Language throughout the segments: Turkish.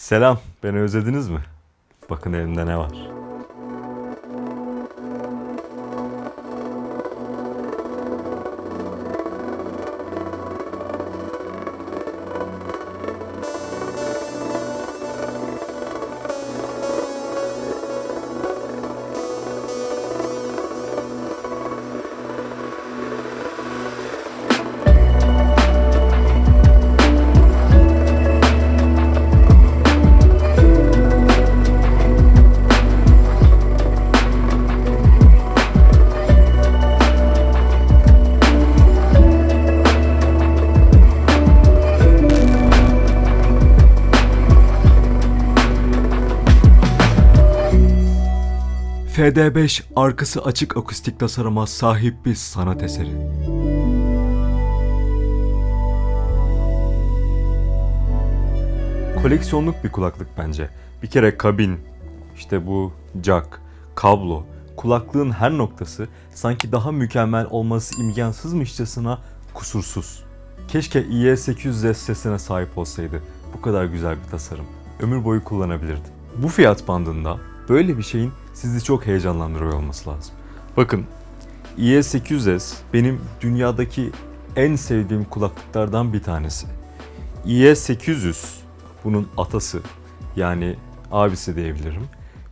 Selam, beni özlediniz mi? Bakın elimde ne var. FD5 arkası açık akustik tasarıma sahip bir sanat eseri. Koleksiyonluk bir kulaklık bence. Bir kere kabin, işte bu jack, kablo, kulaklığın her noktası sanki daha mükemmel olması imkansızmışçasına kusursuz. Keşke IE800S sesine sahip olsaydı. Bu kadar güzel bir tasarım. Ömür boyu kullanabilirdim. Bu fiyat bandında böyle bir şeyin sizi çok heyecanlandırıyor olması lazım. Bakın IE800S benim dünyadaki en sevdiğim kulaklıklardan bir tanesi. IE800 bunun atası yani abisi diyebilirim.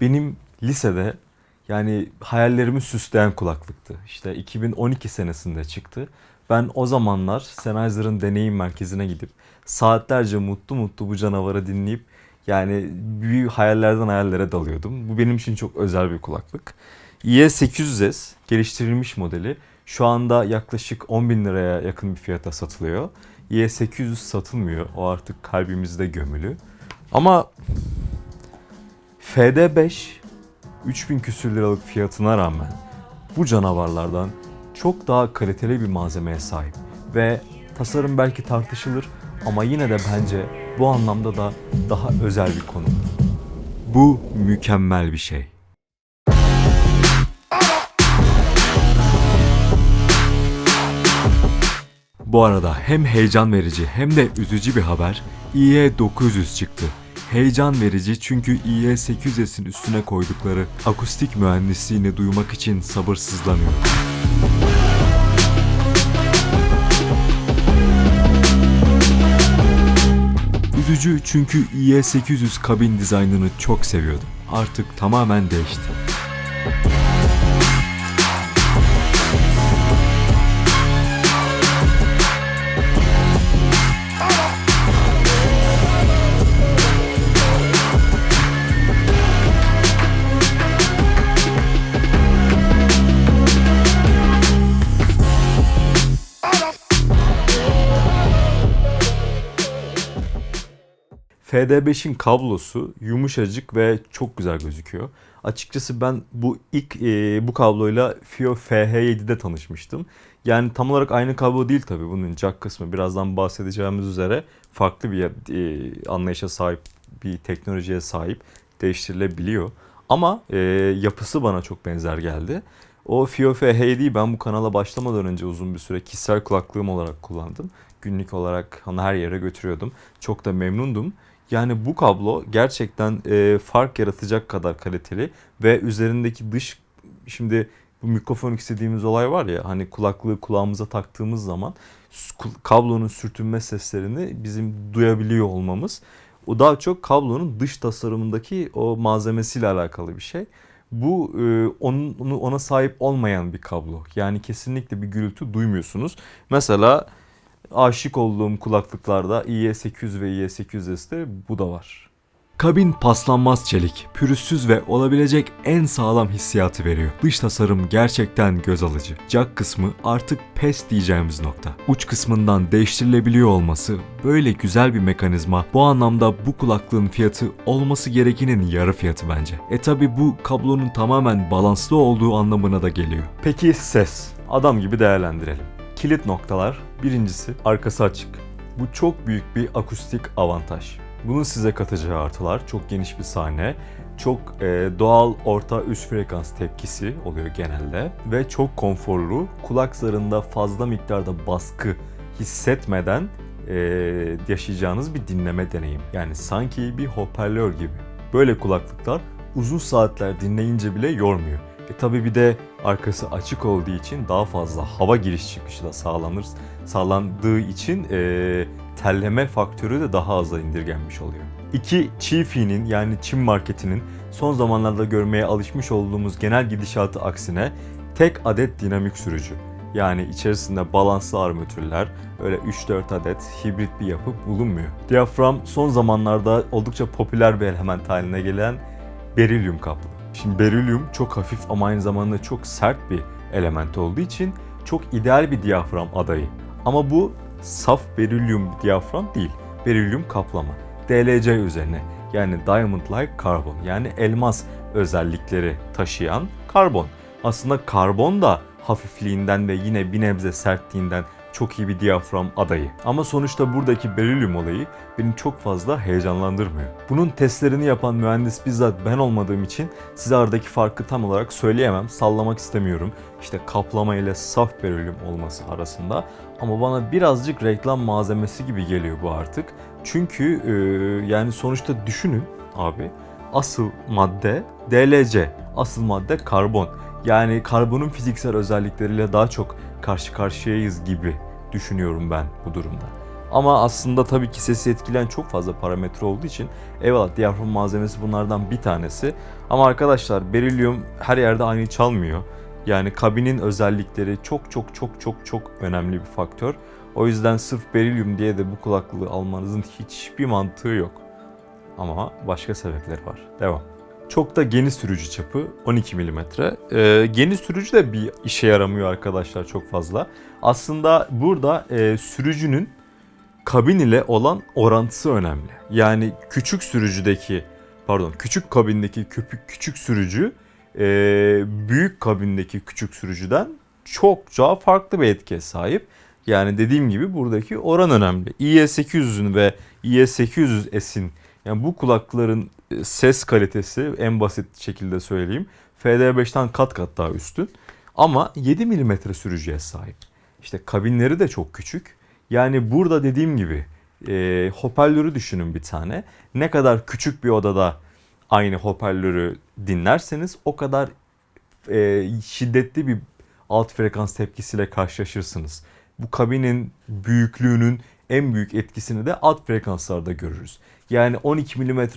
Benim lisede yani hayallerimi süsleyen kulaklıktı. İşte 2012 senesinde çıktı. Ben o zamanlar Sennheiser'ın deneyim merkezine gidip saatlerce mutlu mutlu bu canavarı dinleyip yani büyük hayallerden hayallere dalıyordum. Bu benim için çok özel bir kulaklık. IE800S geliştirilmiş modeli şu anda yaklaşık 10 bin liraya yakın bir fiyata satılıyor. IE800 satılmıyor. O artık kalbimizde gömülü. Ama FD5 3000 küsür liralık fiyatına rağmen bu canavarlardan çok daha kaliteli bir malzemeye sahip ve tasarım belki tartışılır ama yine de bence bu anlamda da daha özel bir konu. Bu mükemmel bir şey. Bu arada hem heyecan verici hem de üzücü bir haber IE900 çıktı. Heyecan verici çünkü IE800S'in üstüne koydukları akustik mühendisliğini duymak için sabırsızlanıyorum. Üzücü çünkü IE800 kabin dizaynını çok seviyordum. Artık tamamen değişti. FD5'in kablosu yumuşacık ve çok güzel gözüküyor. Açıkçası ben bu ilk e, bu kabloyla Fio FH7'de tanışmıştım. Yani tam olarak aynı kablo değil tabii bunun jack kısmı. Birazdan bahsedeceğimiz üzere farklı bir e, anlayışa sahip, bir teknolojiye sahip değiştirilebiliyor. Ama e, yapısı bana çok benzer geldi. O Fio FH7'yi ben bu kanala başlamadan önce uzun bir süre kişisel kulaklığım olarak kullandım. Günlük olarak hani her yere götürüyordum. Çok da memnundum. Yani bu kablo gerçekten e, fark yaratacak kadar kaliteli ve üzerindeki dış şimdi bu mikrofon istediğimiz olay var ya hani kulaklığı kulağımıza taktığımız zaman kablonun sürtünme seslerini bizim duyabiliyor olmamız o daha çok kablonun dış tasarımındaki o malzemesiyle alakalı bir şey. Bu e, onun onu- ona sahip olmayan bir kablo. Yani kesinlikle bir gürültü duymuyorsunuz. Mesela aşık olduğum kulaklıklarda IE800 ve IE800S'te bu da var. Kabin paslanmaz çelik, pürüzsüz ve olabilecek en sağlam hissiyatı veriyor. Dış tasarım gerçekten göz alıcı. Jack kısmı artık pes diyeceğimiz nokta. Uç kısmından değiştirilebiliyor olması böyle güzel bir mekanizma. Bu anlamda bu kulaklığın fiyatı olması gerekenin yarı fiyatı bence. E tabi bu kablonun tamamen balanslı olduğu anlamına da geliyor. Peki ses. Adam gibi değerlendirelim. Kilit noktalar. Birincisi arkası açık. Bu çok büyük bir akustik avantaj. Bunun size katacağı artılar çok geniş bir sahne, çok e, doğal orta üst frekans tepkisi oluyor genelde ve çok konforlu. Kulak zarında fazla miktarda baskı hissetmeden e, yaşayacağınız bir dinleme deneyim. Yani sanki bir hoparlör gibi. Böyle kulaklıklar uzun saatler dinleyince bile yormuyor. E tabi bir de arkası açık olduğu için daha fazla hava giriş çıkışı da sağlanır. Sağlandığı için e, terleme faktörü de daha aza indirgenmiş oluyor. İki Chifi'nin yani Çin marketinin son zamanlarda görmeye alışmış olduğumuz genel gidişatı aksine tek adet dinamik sürücü. Yani içerisinde balanslı armatürler, öyle 3-4 adet hibrit bir yapı bulunmuyor. Diyafram son zamanlarda oldukça popüler bir element haline gelen berilyum kaplı. Şimdi berilyum çok hafif ama aynı zamanda çok sert bir element olduğu için çok ideal bir diyafram adayı. Ama bu saf berilyum diyafram değil. Berilyum kaplama. DLC üzerine yani Diamond Like Carbon yani elmas özellikleri taşıyan karbon. Aslında karbon da hafifliğinden ve yine bir nebze sertliğinden çok iyi bir diyafram adayı. Ama sonuçta buradaki berilyum olayı beni çok fazla heyecanlandırmıyor. Bunun testlerini yapan mühendis bizzat ben olmadığım için size aradaki farkı tam olarak söyleyemem, sallamak istemiyorum. İşte kaplama ile saf berilyum olması arasında. Ama bana birazcık reklam malzemesi gibi geliyor bu artık. Çünkü e, yani sonuçta düşünün abi asıl madde DLC, asıl madde karbon. Yani karbonun fiziksel özellikleriyle daha çok karşı karşıyayız gibi düşünüyorum ben bu durumda. Ama aslında tabii ki sesi etkileyen çok fazla parametre olduğu için eyvallah diyafram malzemesi bunlardan bir tanesi. Ama arkadaşlar berilyum her yerde aynı çalmıyor. Yani kabinin özellikleri çok çok çok çok çok önemli bir faktör. O yüzden sırf berilyum diye de bu kulaklığı almanızın hiçbir mantığı yok. Ama başka sebepleri var. Devam. Çok da geniş sürücü çapı 12 mm. Ee, geniş sürücü de bir işe yaramıyor arkadaşlar çok fazla. Aslında burada e, sürücünün kabin ile olan orantısı önemli. Yani küçük sürücüdeki pardon küçük kabindeki küçük, küçük sürücü e, büyük kabindeki küçük sürücüden çok daha farklı bir etkiye sahip. Yani dediğim gibi buradaki oran önemli. IE800'ün ve IE800S'in yani bu kulakların ses kalitesi en basit şekilde söyleyeyim. FD5'ten kat kat daha üstün. Ama 7 mm sürücüye sahip. İşte kabinleri de çok küçük. Yani burada dediğim gibi e, hoparlörü düşünün bir tane. Ne kadar küçük bir odada aynı hoparlörü dinlerseniz o kadar e, şiddetli bir alt frekans tepkisiyle karşılaşırsınız. Bu kabinin büyüklüğünün en büyük etkisini de alt frekanslarda görürüz. Yani 12 mm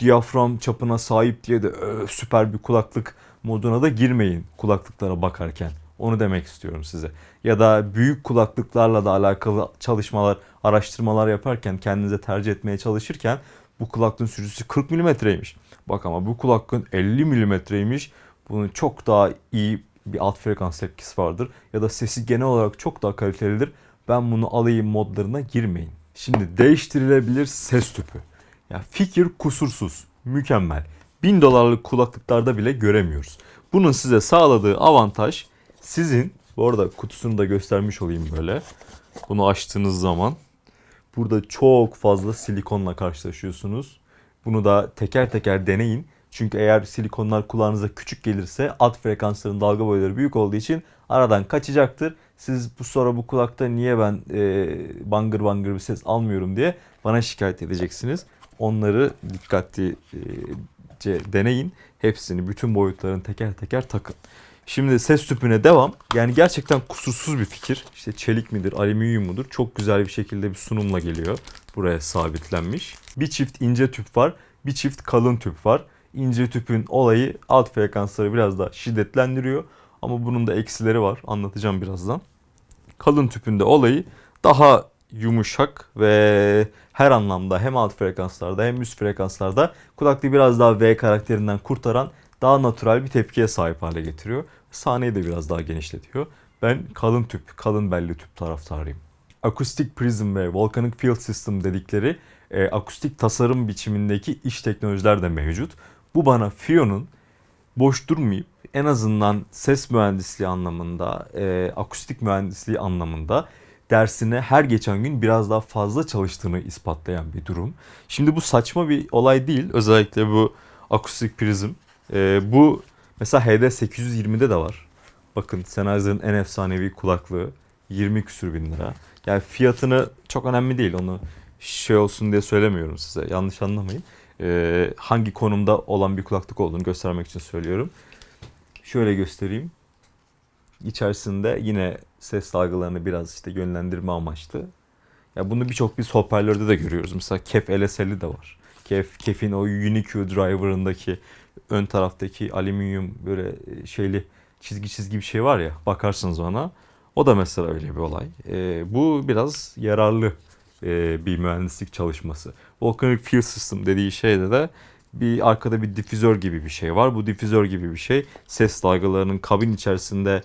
diyafram çapına sahip diye de "Öf, süper bir kulaklık moduna da girmeyin kulaklıklara bakarken. Onu demek istiyorum size. Ya da büyük kulaklıklarla da alakalı çalışmalar, araştırmalar yaparken kendinize tercih etmeye çalışırken bu kulaklığın sürücüsü 40 milimetreymiş. Bak ama bu kulaklığın 50 milimetreymiş. Bunun çok daha iyi bir alt frekans tepkisi vardır. Ya da sesi genel olarak çok daha kalitelidir. Ben bunu alayım modlarına girmeyin. Şimdi değiştirilebilir ses tüpü. Ya fikir kusursuz, mükemmel. 1000 dolarlık kulaklıklarda bile göremiyoruz. Bunun size sağladığı avantaj sizin, bu arada kutusunu da göstermiş olayım böyle. Bunu açtığınız zaman burada çok fazla silikonla karşılaşıyorsunuz. Bunu da teker teker deneyin. Çünkü eğer silikonlar kulağınıza küçük gelirse alt frekansların dalga boyları büyük olduğu için aradan kaçacaktır. Siz bu sonra bu kulakta niye ben e, bangır bangır bir ses almıyorum diye bana şikayet edeceksiniz. Onları dikkatlice deneyin. Hepsini bütün boyutlarını teker teker takın. Şimdi ses tüpüne devam. Yani gerçekten kusursuz bir fikir. İşte çelik midir, alüminyum mudur? Çok güzel bir şekilde bir sunumla geliyor. Buraya sabitlenmiş. Bir çift ince tüp var. Bir çift kalın tüp var. İnce tüpün olayı alt frekansları biraz daha şiddetlendiriyor. Ama bunun da eksileri var. Anlatacağım birazdan. Kalın tüpünde olayı daha yumuşak ve her anlamda hem alt frekanslarda hem üst frekanslarda kulaklığı biraz daha V karakterinden kurtaran daha natural bir tepkiye sahip hale getiriyor. Sahneyi de biraz daha genişletiyor. Ben kalın tüp, kalın belli tüp taraftarıyım. Akustik Prism ve Volcanic Field System dedikleri e, akustik tasarım biçimindeki iş teknolojiler de mevcut. Bu bana FIO'nun boş durmayıp en azından ses mühendisliği anlamında, e, akustik mühendisliği anlamında dersine her geçen gün biraz daha fazla çalıştığını ispatlayan bir durum. Şimdi bu saçma bir olay değil. Özellikle bu akustik prizm. E, bu mesela HD820'de de var. Bakın Sennheiser'ın en efsanevi kulaklığı. 20 küsür bin lira. Yani fiyatını çok önemli değil onu şey olsun diye söylemiyorum size yanlış anlamayın. Ee, hangi konumda olan bir kulaklık olduğunu göstermek için söylüyorum. Şöyle göstereyim. İçerisinde yine ses dalgalarını biraz işte yönlendirme amaçlı. Ya bunu birçok bir hoparlörde de görüyoruz. Mesela Kef LSL'i de var. Kef, Kef'in o Unique driver'ındaki ön taraftaki alüminyum böyle şeyli çizgi çizgi bir şey var ya bakarsınız ona. O da mesela öyle bir olay. E, bu biraz yararlı e, bir mühendislik çalışması. Volcanic Field System dediği şeyde de bir arkada bir difüzör gibi bir şey var. Bu difüzör gibi bir şey ses dalgalarının kabin içerisinde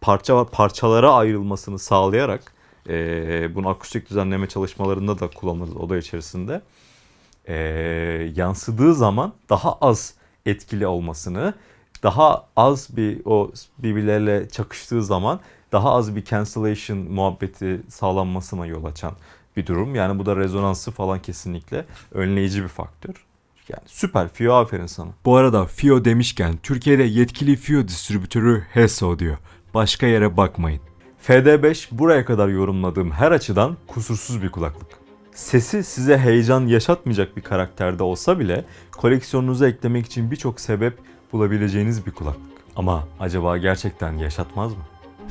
parça parçalara ayrılmasını sağlayarak e, bunu akustik düzenleme çalışmalarında da kullanırız oda içerisinde. E, yansıdığı zaman daha az etkili olmasını, daha az bir o birbirleriyle çakıştığı zaman daha az bir cancellation muhabbeti sağlanmasına yol açan bir durum. Yani bu da rezonansı falan kesinlikle önleyici bir faktör. Yani süper FIO aferin sana. Bu arada FIO demişken Türkiye'de yetkili FIO distribütörü HESO diyor. Başka yere bakmayın. FD5 buraya kadar yorumladığım her açıdan kusursuz bir kulaklık. Sesi size heyecan yaşatmayacak bir karakterde olsa bile koleksiyonunuza eklemek için birçok sebep bulabileceğiniz bir kulaklık. Ama acaba gerçekten yaşatmaz mı?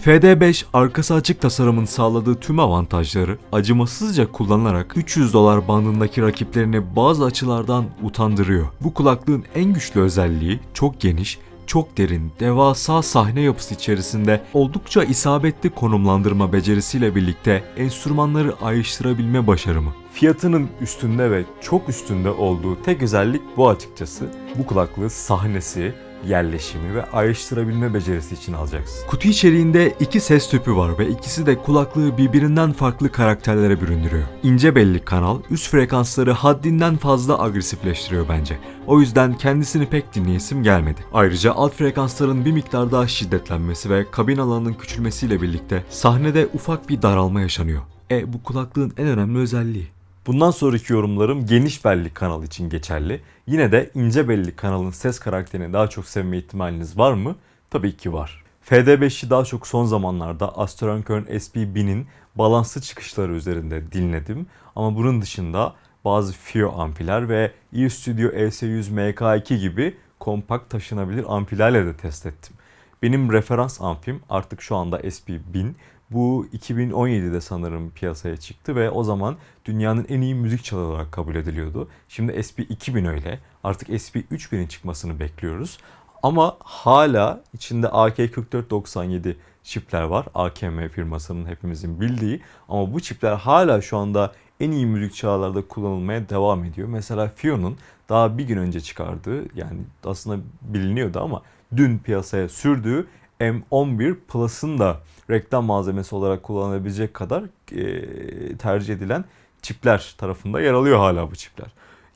FD5 arkası açık tasarımın sağladığı tüm avantajları acımasızca kullanarak 300 dolar bandındaki rakiplerini bazı açılardan utandırıyor. Bu kulaklığın en güçlü özelliği çok geniş, çok derin, devasa sahne yapısı içerisinde oldukça isabetli konumlandırma becerisiyle birlikte enstrümanları ayrıştırabilme başarımı. Fiyatının üstünde ve çok üstünde olduğu tek özellik bu açıkçası. Bu kulaklığı sahnesi, yerleşimi ve ayrıştırabilme becerisi için alacaksın. Kutu içeriğinde iki ses tüpü var ve ikisi de kulaklığı birbirinden farklı karakterlere büründürüyor. İnce belli kanal üst frekansları haddinden fazla agresifleştiriyor bence. O yüzden kendisini pek dinleyesim gelmedi. Ayrıca alt frekansların bir miktar daha şiddetlenmesi ve kabin alanının küçülmesiyle birlikte sahnede ufak bir daralma yaşanıyor. E bu kulaklığın en önemli özelliği. Bundan sonraki yorumlarım geniş belli kanal için geçerli. Yine de ince belli kanalın ses karakterini daha çok sevme ihtimaliniz var mı? Tabii ki var. FD5'i daha çok son zamanlarda Astronkern SP1000'in balanslı çıkışları üzerinde dinledim. Ama bunun dışında bazı FIO ampiler ve eStudio ES100 MK2 gibi kompakt taşınabilir ampilerle de test ettim. Benim referans amfim artık şu anda SP1000 bu 2017'de sanırım piyasaya çıktı ve o zaman dünyanın en iyi müzik çalı olarak kabul ediliyordu. Şimdi SP 2000 öyle. Artık SP 3000'in çıkmasını bekliyoruz. Ama hala içinde AK4497 çipler var. AKM firmasının hepimizin bildiği. Ama bu çipler hala şu anda en iyi müzik çağlarda kullanılmaya devam ediyor. Mesela Fio'nun daha bir gün önce çıkardığı yani aslında biliniyordu ama dün piyasaya sürdüğü M11 Plus'ın da reklam malzemesi olarak kullanılabilecek kadar e, tercih edilen çipler tarafında yer alıyor hala bu çipler.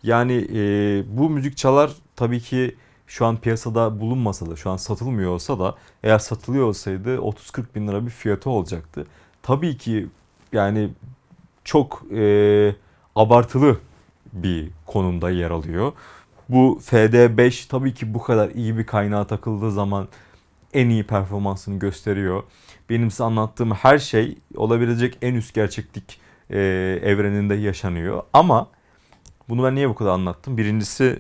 Yani e, bu müzik çalar tabii ki şu an piyasada bulunmasa da şu an satılmıyor olsa da eğer satılıyor olsaydı 30-40 bin lira bir fiyatı olacaktı. Tabii ki yani çok e, abartılı bir konumda yer alıyor. Bu FD5 tabii ki bu kadar iyi bir kaynağa takıldığı zaman en iyi performansını gösteriyor. Benim size anlattığım her şey olabilecek en üst gerçeklik e, evreninde yaşanıyor. Ama bunu ben niye bu kadar anlattım? Birincisi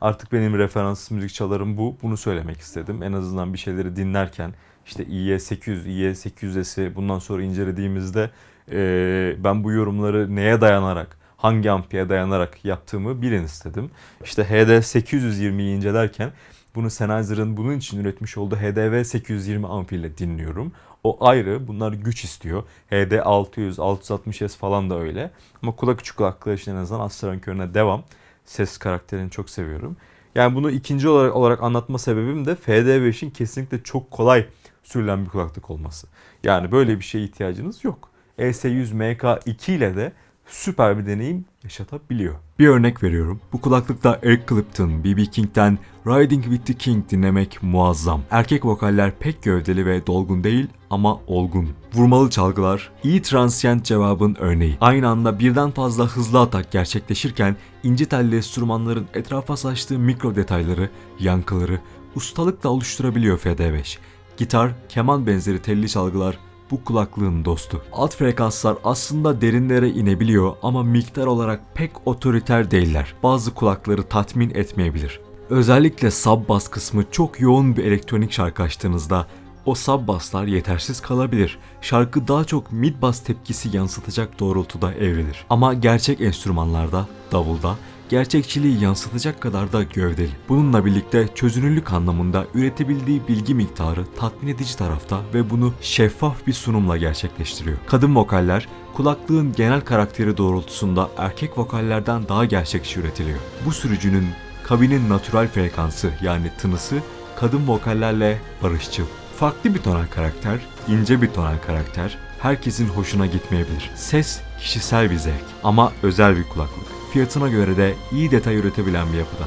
artık benim referans müzik çalarım bu. Bunu söylemek istedim. En azından bir şeyleri dinlerken işte IE800, IE800S'i bundan sonra incelediğimizde e, ben bu yorumları neye dayanarak, hangi ampiye dayanarak yaptığımı bilin istedim. İşte HD820'yi incelerken bunu Sennheiser'ın bunun için üretmiş olduğu HDV 820 amfiyle dinliyorum. O ayrı. Bunlar güç istiyor. HD 600, 660S falan da öyle. Ama kulak küçük kulaklığı için en azından Astron körüne devam. Ses karakterini çok seviyorum. Yani bunu ikinci olarak, olarak anlatma sebebim de FD5'in kesinlikle çok kolay sürülen bir kulaklık olması. Yani böyle bir şeye ihtiyacınız yok. ES100 MK2 ile de süper bir deneyim yaşatabiliyor. Bir örnek veriyorum. Bu kulaklıkta Eric Clapton, B.B. King'den Riding with the King dinlemek muazzam. Erkek vokaller pek gövdeli ve dolgun değil ama olgun. Vurmalı çalgılar, iyi transient cevabın örneği. Aynı anda birden fazla hızlı atak gerçekleşirken ince telli enstrümanların etrafa saçtığı mikro detayları, yankıları ustalıkla oluşturabiliyor FD5. Gitar, keman benzeri telli çalgılar bu kulaklığın dostu. Alt frekanslar aslında derinlere inebiliyor ama miktar olarak pek otoriter değiller. Bazı kulakları tatmin etmeyebilir. Özellikle sub bass kısmı çok yoğun bir elektronik şarkı açtığınızda o sub basslar yetersiz kalabilir. Şarkı daha çok mid bass tepkisi yansıtacak doğrultuda evrilir. Ama gerçek enstrümanlarda, davulda gerçekçiliği yansıtacak kadar da gövdeli. Bununla birlikte çözünürlük anlamında üretebildiği bilgi miktarı tatmin edici tarafta ve bunu şeffaf bir sunumla gerçekleştiriyor. Kadın vokaller kulaklığın genel karakteri doğrultusunda erkek vokallerden daha gerçekçi üretiliyor. Bu sürücünün kabinin natürel frekansı yani tınısı kadın vokallerle barışçıl. Farklı bir tonal karakter, ince bir tonal karakter herkesin hoşuna gitmeyebilir. Ses kişisel bir zevk ama özel bir kulaklık. Fiyatına göre de iyi detay üretebilen bir yapıda.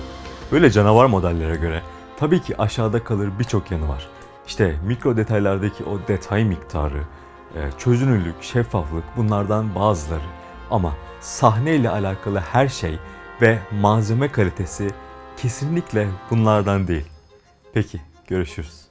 Böyle canavar modellere göre tabii ki aşağıda kalır birçok yanı var. İşte mikro detaylardaki o detay miktarı, e, çözünürlük, şeffaflık bunlardan bazıları. Ama sahne ile alakalı her şey ve malzeme kalitesi kesinlikle bunlardan değil. Peki görüşürüz.